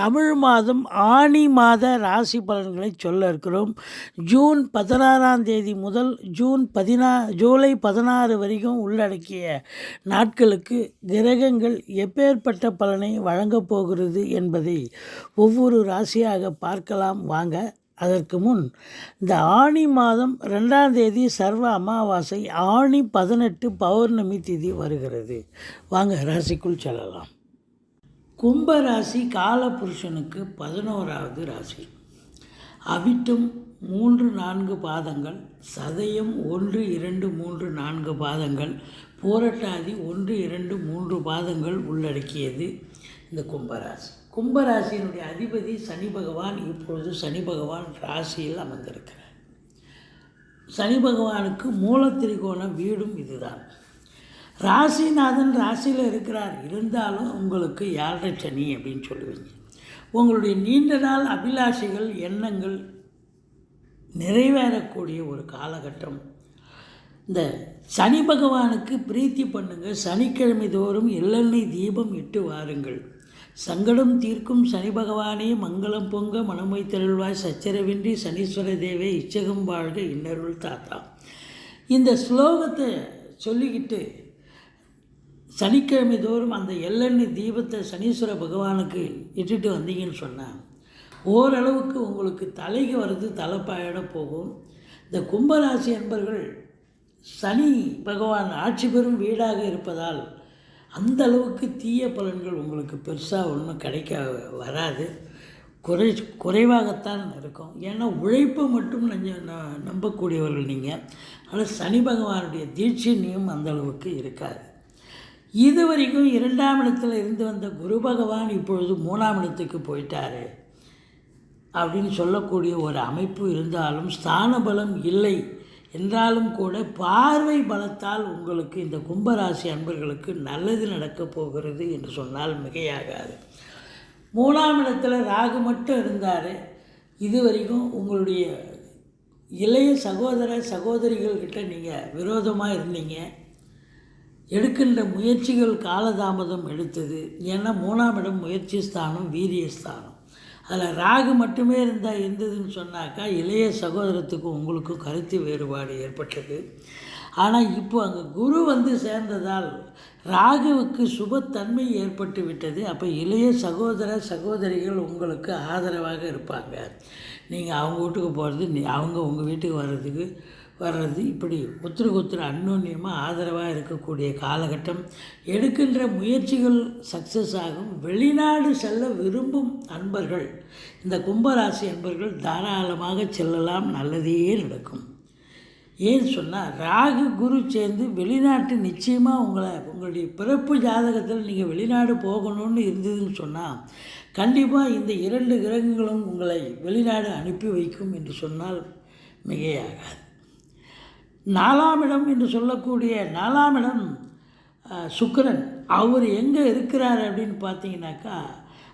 தமிழ் மாதம் ஆனி மாத ராசி பலன்களை சொல்ல இருக்கிறோம். ஜூன் பதினாறாம் தேதி முதல் ஜூன் பதினா ஜூலை பதினாறு வரைக்கும் உள்ளடக்கிய நாட்களுக்கு கிரகங்கள் எப்பேற்பட்ட பலனை வழங்கப் போகிறது என்பதை ஒவ்வொரு ராசியாக பார்க்கலாம். வாங்க அதற்கு முன் இந்த ஆணி மாதம் ரெண்டாம் தேதி சர்வ அமாவாசை ஆணி பதினெட்டு பௌர்ணமி திதி வருகிறது. வாங்க ராசிக்குள் செல்லலாம். கும்பராசி காலபுருஷனுக்கு பதினோராவது ராசி. அவிட்டம் மூன்று நான்கு பாதங்கள் சதயம் ஒன்று இரண்டு மூன்று நான்கு பாதங்கள் போரட்டாதி ஒன்று இரண்டு மூன்று பாதங்கள் உள்ளடக்கியது இந்த கும்பராசி. கும்பராசியினுடைய அதிபதி சனி பகவான் இப்பொழுது சனி பகவான் ராசியில் அமர்ந்திருக்கிறார். சனி பகவானுக்கு மூலத்திரிகோண வீடும் இதுதான். ராசிநாதன் ராசியில் இருக்கிறார். இருந்தாலும் உங்களுக்கு ஏழரை சனி அப்படின்னு சொல்லுவீங்க. உங்களுடைய நீண்ட நாள் அபிலாஷைகள் எண்ணங்கள் நிறைவேறக்கூடிய ஒரு காலகட்டம். இந்த சனி பகவானுக்கு பிரீத்தி பண்ணுங்கள் சனிக்கிழமை தோறும் எள்ளெண்ணெய் தீபம் இட்டு வாருங்கள். சங்கடம் தீர்க்கும் சனி பகவானே மங்களம் பொங்க மனமை திரள்வாய் சச்சரவின்றி சனீஸ்வர தேவே இச்சகம் வாழ்க இன்னருள் தாத்தா. இந்த ஸ்லோகத்தை சொல்லிக்கிட்டு சனிக்கிழமை தோறும் அந்த எள்ளெண்ணெய் தீபத்தை சனீஸ்வர பகவானுக்கு இட்டுட்டு வந்தீங்கன்னு சொன்னேன் ஓரளவுக்கு உங்களுக்கு தலைக்கு வர்றது தலைப்பாயிட போகும். இந்த கும்பராசி என்பர்கள் சனி பகவான் ஆட்சி பெறும் வீடாக இருப்பதால் அந்த அளவுக்கு தீய பலன்கள் உங்களுக்கு பெருசாக ஒன்றும் கிடைக்க வராது. குறை குறைவாகத்தான் இருக்கும். ஏன்னா உழைப்பை மட்டும் நஞ்ச ந- நம்பக்கூடியவர்கள் நீங்கள் ஆனால் சனி பகவானுடைய தீட்சண்யம் அந்த அளவுக்கு இருக்காது. இது வரைக்கும் இரண்டாம் இடத்தில் இருந்து வந்த குரு பகவான் இப்பொழுது மூணாம் இடத்துக்கு போயிட்டார். அப்படின்னு சொல்லக்கூடிய ஒரு அமைப்பு இருந்தாலும் ஸ்தான பலம் இல்லை என்றாலும் கூட பார்வை பலத்தால் உங்களுக்கு இந்த கும்பராசி அன்பர்களுக்கு நல்லது நடக்கப் போகிறது என்று சொன்னால் மிகையாகாது. மூணாம் இடத்துல ராகு மட்டும் இருந்தார். இது வரைக்கும் உங்களுடைய இளைய சகோதர சகோதரிகள்கிட்ட நீங்கள் விரோதமாக இருந்தீங்க. எடுக்கின்ற முயற்சிகள் காலதாமதம் எடுத்தது. ஏன்னா மூணாம் இடம் முயற்சி ஸ்தானம் வீரிய ஸ்தானம் அதில் ராகு மட்டுமே இருந்தால் இருந்ததுன்னு சொன்னாக்கா இளைய சகோதரத்துக்கும் உங்களுக்கும் கருத்து வேறுபாடு ஏற்பட்டது. ஆனால் இப்போ அங்கே குரு வந்து சேர்ந்ததால் ராகுவுக்கு சுபத்தன்மை ஏற்பட்டு விட்டது. அப்போ இளைய சகோதர சகோதரிகள் உங்களுக்கு ஆதரவாக இருப்பாங்க. நீங்கள் அவங்க வீட்டுக்கு போகிறது நீ அவங்க உங்கள் வீட்டுக்கு வர்றதுக்கு வர்றது இப்படி ஒத்துருக்கு ஒருத்தர் அன்னோன்யமாக ஆதரவாக இருக்கக்கூடிய காலகட்டம். எடுக்கின்ற முயற்சிகள் சக்ஸஸ் ஆகும். வெளிநாடு செல்ல விரும்பும் அன்பர்கள். இந்த கும்பராசி அன்பர்கள் தாராளமாக செல்லலாம். நல்லதே நடக்கும். ஏன்னு சொன்னால் ராகு குரு சேர்ந்து வெளிநாட்டு நிச்சயமாக உங்களை உங்களுடைய பிறப்பு ஜாதகத்தில் நீங்கள் வெளிநாடு போகணும்னு இருந்ததுன்னு சொன்னால் கண்டிப்பாக இந்த இரண்டு கிரகங்களும் உங்களை வெளிநாடு அனுப்பி வைக்கும் என்று சொன்னால் மிகையாகாது. நாலாம் இடம் என்று சொல்லக்கூடிய நாலாம் இடம் சுக்கரன் சுக்கிரன். அவர் எங்கே இருக்கிறார் அப்படின்னு பார்த்தீங்கன்னாக்கா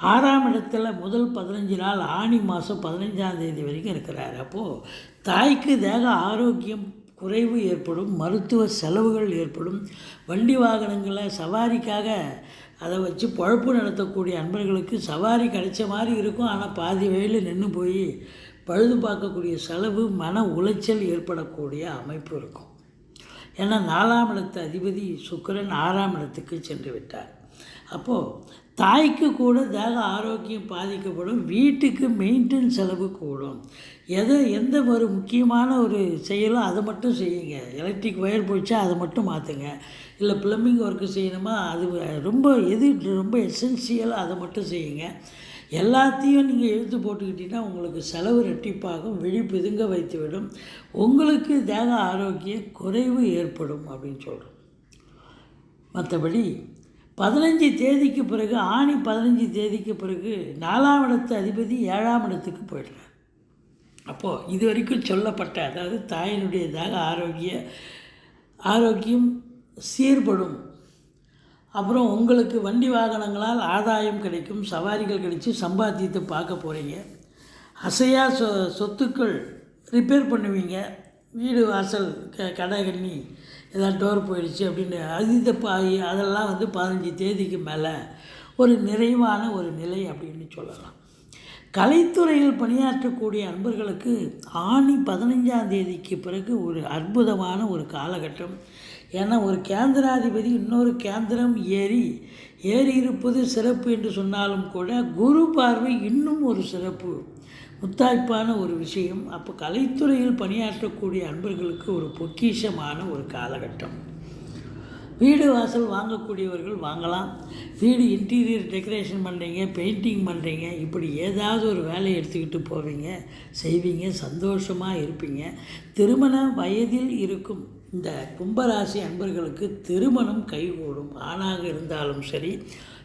ஆறாம் இடத்துல முதல் பதினஞ்சு நாள் ஆணி மாதம் பதினஞ்சாம் தேதி வரைக்கும் இருக்கிறார். அப்போது தாய்க்கு தேக ஆரோக்கியம் குறைவு ஏற்படும் மருத்துவ செலவுகள் ஏற்படும். வண்டி வாகனங்களை சவாரிக்காக அதை வச்சு பொழப்பு நடத்தக்கூடிய அன்பர்களுக்கு சவாரி கிடைச்ச மாதிரி இருக்கும். ஆனால் பாதி வயலில் நின்று போய் பழுது பார்க்கக்கூடிய செலவு மன உளைச்சல் ஏற்படக்கூடிய அமைப்பு இருக்கும். ஏன்னா நாலாம் இடத்து அதிபதி சுக்கிரன் ஆறாம் இடத்துக்கு சென்று விட்டார். அப்போது தாய்க்கு கூட தேக ஆரோக்கியம் பாதிக்கப்படும் வீட்டுக்கு மெயின்டெனன்ஸ் செலவு கூடும். எதை எந்த ஒரு முக்கியமான ஒரு செயலோ அதை மட்டும் செய்யுங்க. எலக்ட்ரிக் ஒயர் போயிடுச்சா அதை மட்டும் மாற்றுங்க இல்லை ப்ளம்பிங் ஒர்க்கு செய்யணுமா அது ரொம்ப எது ரொம்ப எசென்சியலாக அதை மட்டும் செய்யுங்க. எல்லாத்தையும் நீங்கள் எழுத்து போட்டுக்கிட்டீங்கன்னா உங்களுக்கு செலவு ரெட்டிப்பாகும் விழி பிதுங்க வைத்துவிடும். உங்களுக்கு தேக ஆரோக்கிய குறைவு ஏற்படும் அப்படின்னு சொல்கிறோம் மற்றபடி பதினஞ்சு தேதிக்கு பிறகு ஆணி பதினஞ்சு தேதிக்கு பிறகு நாலாம் இடத்து அதிபதி ஏழாம் இடத்துக்கு போயிடுறார். அப்போது இது வரைக்கும் சொல்லப்பட்ட அதாவது தாயினுடையதாக ஆரோக்கிய ஆரோக்கியம் சீர்படும். அப்புறம் உங்களுக்கு வண்டி வாகனங்களால் ஆதாயம் கிடைக்கும் சவாரிகள் கிடைச்சி சம்பாத்தியத்தை பார்க்க போகிறீங்க அசையா சொ சொத்துக்கள் ரிப்பேர் பண்ணுவீங்க. வீடு வாசல் க கடை கண்ணி ஏதாவது டோர் போயிடுச்சு அப்படின்னு. அது இந்த அதெல்லாம் வந்து பதினஞ்சு தேதிக்கு மேலே ஒரு நிறைவான ஒரு நிலை அப்படின்னு சொல்லலாம். கலைத்துறையில் பணியாற்றக்கூடிய அன்பர்களுக்கு ஆணி பதினஞ்சாம் தேதிக்கு பிறகு ஒரு அற்புதமான ஒரு காலகட்டம். ஏன்னா ஒரு கேந்திராதிபதி இன்னொரு கேந்திரம் ஏறி ஏறி இருப்பது சிறப்பு என்று சொன்னாலும் கூட குரு பார்வை இன்னும் ஒரு சிறப்பு. முத்தாய்ப்பான ஒரு விஷயம். அப்போ கலைத்துறையில் பணியாற்றக்கூடிய அன்பர்களுக்கு ஒரு பொக்கிஷமான ஒரு காலகட்டம். வீடு வாசல் வாங்கக்கூடியவர்கள் வாங்கலாம். வீடு இன்டீரியர் டெக்கரேஷன் பண்ணுறீங்க பெயிண்டிங் பண்ணுறீங்க இப்படி ஏதாவது ஒரு வேலையை எடுத்துக்கிட்டு போவீங்க செய்வீங்க சந்தோஷமாக இருப்பீங்க. திருமண வயதில் இருக்கும் இந்த கும்பராசி அன்பர்களுக்கு திருமணம் கைகூடும். ஆணாக இருந்தாலும் சரி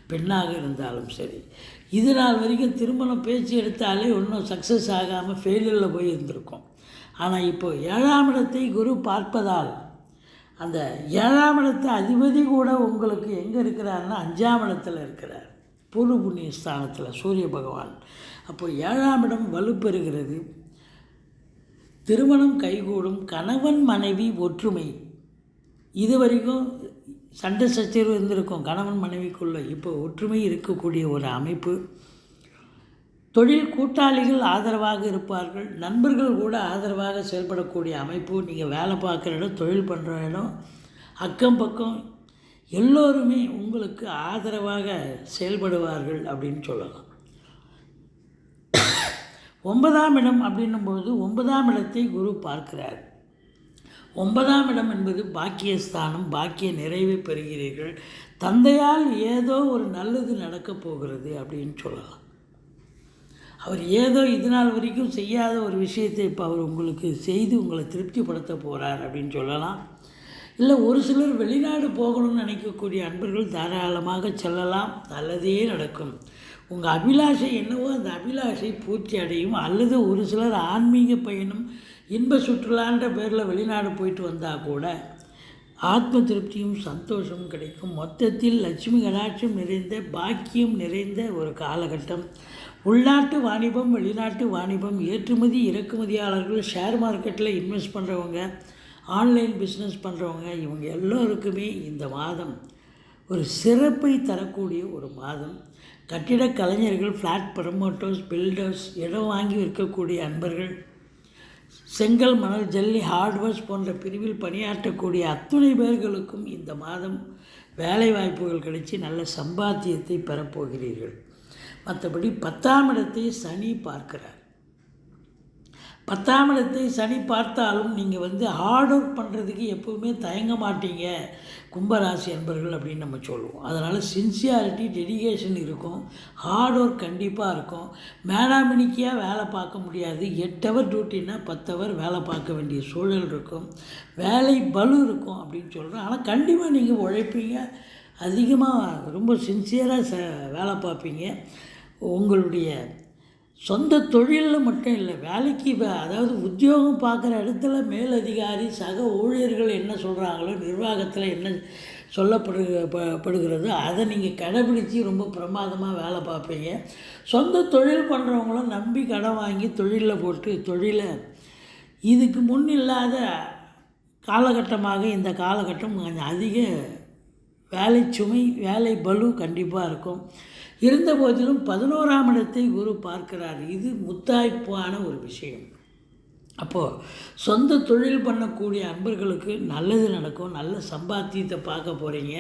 பெண்ணாக இருந்தாலும் சரி. இது நாள் வரைக்கும் திருமணம் பேச்சு எடுத்தாலே ஒன்றும் சக்ஸஸ் ஆகாமல் ஃபெயிலியரில் போய் இருந்திருக்கும். ஆனால் இப்போ ஏழாம் இடத்தை குரு பார்ப்பதால் அந்த ஏழாம் இடத்து அதிபதி கூட உங்களுக்கு எங்கே இருக்கிறாருன்னா அஞ்சாம் இடத்துல இருக்கிறார். பூர்வ புண்ணிய ஸ்தானத்தில் சூரிய பகவான். அப்போ ஏழாம் இடம் வலுப்பெறுகிறது. திருமணம் கைகூடும். கணவன் மனைவி ஒற்றுமை. இது வரைக்கும் சண்டை சச்சரவு இருந்திருக்கும். கணவன் மனைவிக்குள்ளே இப்போ ஒற்றுமை இருக்கக்கூடிய ஒரு அமைப்பு. தொழில் கூட்டாளிகள் ஆதரவாக இருப்பார்கள். நண்பர்கள் கூட ஆதரவாக செயல்படக்கூடிய அமைப்பு. நீங்கள் வேலை பார்க்குற இடம் தொழில் பண்ணுற இடம் அக்கம் பக்கம் எல்லோருமே உங்களுக்கு ஆதரவாக செயல்படுவார்கள் அப்படின்னு சொல்லலாம். ஒன்பதாம் இடம் அப்படின்னும் போது ஒன்பதாம் இடத்தை குரு பார்க்கிறார். ஒன்பதாம் இடம் என்பது பாக்கியஸ்தானம் பாக்கிய நிறைவை பெறுகிறீர்கள். தந்தையால் ஏதோ ஒரு நல்லது நடக்கப் போகிறது அப்படின்னு சொல்லலாம். அவர் ஏதோ இது நாள் வரைக்கும் செய்யாத ஒரு விஷயத்தை இப்போ அவர் உங்களுக்கு செய்து உங்களை திருப்திப்படுத்த போகிறார் அப்படின்னு சொல்லலாம். இல்லை ஒரு சிலர் வெளிநாடு போகணும்னு நினைக்கக்கூடிய அன்பர்கள் தாராளமாக செல்லலாம். நல்லதே நடக்கும். உங்கள் அபிலாஷை என்னவோ அந்த அபிலாஷை பூர்த்தி அடையும். அல்லது ஒரு சிலர் ஆன்மீக பயணம் இன்ப சுற்றுலான்ற பேரில் வெளிநாடு போயிட்டு வந்தால் கூட ஆத்ம திருப்தியும் சந்தோஷமும் கிடைக்கும். மொத்தத்தில் லட்சுமி கடாட்சம் நிறைந்த பாக்கியம் நிறைந்த ஒரு காலகட்டம். உள்நாட்டு வாணிபம் வெளிநாட்டு வாணிபம் ஏற்றுமதி இறக்குமதியாளர்கள் ஷேர் மார்க்கெட்டில் இன்வெஸ்ட் பண்ணுறவங்க ஆன்லைன் பிஸ்னஸ் பண்ணுறவங்க இவங்க எல்லோருக்குமே இந்த மாதம் ஒரு சிறப்பை தரக்கூடிய ஒரு மாதம். கட்டிடக் கலைஞர்கள் ஃப்ளாட் ப்ரமோட்டர்ஸ் பில்டர்ஸ் இடம் வாங்கி விற்கக்கூடிய அன்பர்கள் செங்கல் மணல் ஜல்லி ஹார்ட்வேர்ஸ் போன்ற பிரிவில் பணியாற்றக்கூடிய அத்துணை பேர்களுக்கும் இந்த மாதம் வேலை வாய்ப்புகள் கிடைச்சி நல்ல சம்பாத்தியத்தை பெறப்போகிறீர்கள். மற்றபடி பத்தாம் இடத்தை சனி பார்க்கிறார். பத்தாம் இடத்தை சனி பார்த்தாலும் நீங்கள் வந்து ஹார்ட் ஒர்க் பண்ணுறதுக்கு எப்போவுமே தயங்க மாட்டீங்க. கும்பராசி அன்பர்கள் அப்படின்னு நம்ம சொல்லுவோம். அதனால் சின்சியாரிட்டி டெடிகேஷன் இருக்கும். ஹார்ட் ஒர்க் கண்டிப்பாக இருக்கும். மேடாமினிக்கியாக வேலை பார்க்க முடியாது. எட்டு ஹவர் டியூட்டின்னா பத்து ஹவர் வேலை பார்க்க வேண்டிய சூழல் இருக்கும். வேலை பலு இருக்கும் அப்படின்னு சொல்கிறோம் ஆனால் கண்டிப்பாக நீங்கள் உழைப்பீங்க. அதிகமாக ரொம்ப சின்சியராக ச வேலை பார்ப்பீங்க. உங்களுடைய சொந்த தொழிலில் மட்டும் இல்லை வேலைக்கு இப்போ அதாவது உத்தியோகம் பார்க்குற இடத்துல மேலதிகாரி சக ஊழியர்கள் என்ன சொல்கிறாங்களோ நிர்வாகத்தில் என்ன சொல்லப்படு படுகிறதோ அதை நீங்கள் கடைபிடிச்சி ரொம்ப பிரமாதமாக வேலை பார்ப்பீங்க. சொந்த தொழில் பண்ணுறவங்களும் நம்பி கடன் வாங்கி தொழிலில் போட்டு தொழிலை இதுக்கு முன் இல்லாத காலகட்டமாக இந்த காலகட்டம் கொஞ்சம் அதிக வேலை சுமை வேலை பலு கண்டிப்பாக இருக்கும். இருந்த போதிலும் பதினோராம் இடத்தை குரு பார்க்கிறார். இது முத்தாய்ப்பான ஒரு விஷயம். அப்போது சொந்த தொழில் பண்ணக்கூடிய அன்பர்களுக்கு நல்லது நடக்கும். நல்ல சம்பாத்தியத்தை பார்க்க போகிறீங்க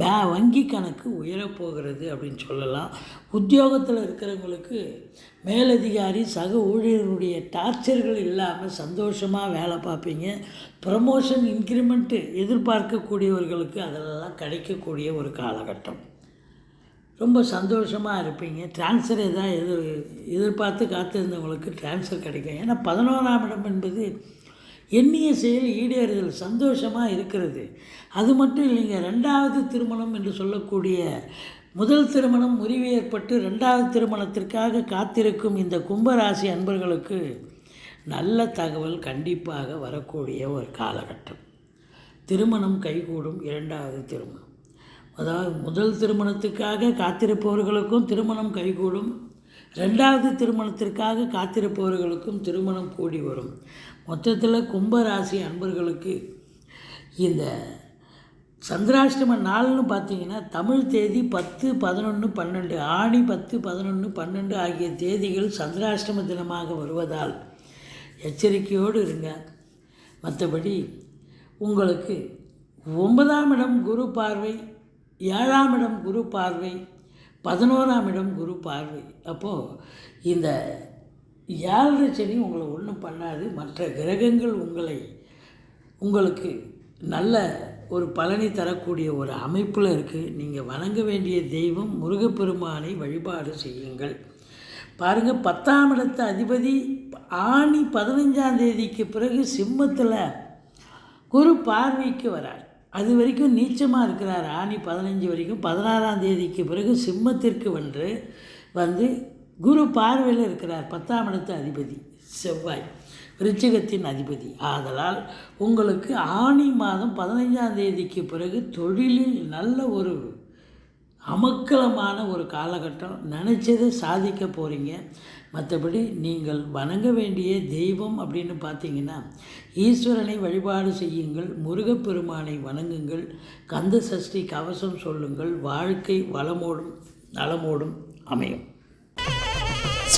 பே வங்கி கணக்கு உயரப்போகிறது அப்படின்னு சொல்லலாம். உத்தியோகத்தில் இருக்கிறவங்களுக்கு மேலதிகாரி சக ஊழியர்களுடைய டார்ச்சர்கள் இல்லாமல் சந்தோஷமாக வேலை பார்ப்பீங்க. ப்ரமோஷன் இன்க்ரிமெண்ட்டு எதிர்பார்க்கக்கூடியவர்களுக்கு அதெல்லாம் கிடைக்கக்கூடிய ஒரு காலகட்டம். ரொம்ப சந்தோஷமாக இருப்பீங்க. ட்ரான்ஸ்ஃபர் எதாவது எதிர் எதிர்பார்த்து காத்திருந்தவங்களுக்கு ட்ரான்ஸ்ஃபர் கிடைக்கும். ஏன்னா பதினோராம் இடம் என்பது எண்ணிய செயல் ஈடேறுதல் சந்தோஷமாக இருக்கிறது. அது மட்டும் இல்லைங்க ரெண்டாவது திருமணம் என்று சொல்லக்கூடிய முதல் திருமணம் முறிவு ஏற்பட்டு ரெண்டாவது திருமணத்திற்காக காத்திருக்கும் இந்த கும்பராசி அன்பர்களுக்கு நல்ல தகவல் கண்டிப்பாக வரக்கூடிய ஒரு காலகட்டம். திருமணம் கைகூடும் இரண்டாவது திருமணம். அதாவது முதல் திருமணத்துக்காக காத்திருப்பவர்களுக்கும் திருமணம் கைகூடும். ரெண்டாவது திருமணத்திற்காக காத்திருப்பவர்களுக்கும் திருமணம் கூடி வரும். மொத்தத்தில் கும்பராசி அன்பர்களுக்கு இந்த சந்திராஷ்டம நாள்னு பார்த்தீங்கன்னா தமிழ் தேதி பத்து பதினொன்று பன்னெண்டு ஆணி பத்து பதினொன்று பன்னெண்டு ஆகிய தேதிகள் சந்திராஷ்டம தினமாக வருவதால் எச்சரிக்கையோடு இருங்க. மற்றபடி உங்களுக்கு ஒன்பதாம் இடம் குரு பார்வை ஏழாம் இடம் குரு பார்வை பதினோராம் இடம் குரு பார்வை. அப்போது இந்த ஏழரை சனி உங்களை ஒன்றும் பண்ணாது. மற்ற கிரகங்கள் உங்களை உங்களுக்கு நல்ல ஒரு பலனை தரக்கூடிய ஒரு அமைப்பில் இருக்குது நீங்கள் வணங்க வேண்டிய தெய்வம் முருகப்பெருமானை வழிபாடு செய்யுங்கள். பாருங்கள் பத்தாம் இடத்து அதிபதி ஆணி பதினஞ்சாம் தேதிக்கு பிறகு சிம்மத்தில் குரு பார்வைக்கு வரார். அது வரைக்கும் நீச்சமாக இருக்கிறார். ஆணி பதினஞ்சு வரைக்கும் பதினாறாம் தேதிக்கு பிறகு சிம்மத்திற்கு வந்து வந்து குரு பார்வையில் இருக்கிறார் பத்தாம் இடத்து அதிபதி செவ்வாய். ரிச்சகத்தின் அதிபதி. ஆதலால் உங்களுக்கு ஆணி மாதம் பதினைஞ்சாம் தேதிக்கு பிறகு தொழிலில் நல்ல ஒரு அமக்கலமான ஒரு காலகட்டம் நினச்சதை சாதிக்க போகிறீங்க மற்றபடி நீங்கள் வணங்க வேண்டிய தெய்வம் அப்படின்னு பார்த்தீங்கன்னா ஈஸ்வரனை வழிபாடு செய்யுங்கள் முருகப்பெருமானை வணங்குங்கள் கந்த சஷ்டி கவசம் சொல்லுங்கள் வாழ்க்கை வளமோடும் நலமோடும் அமையும்.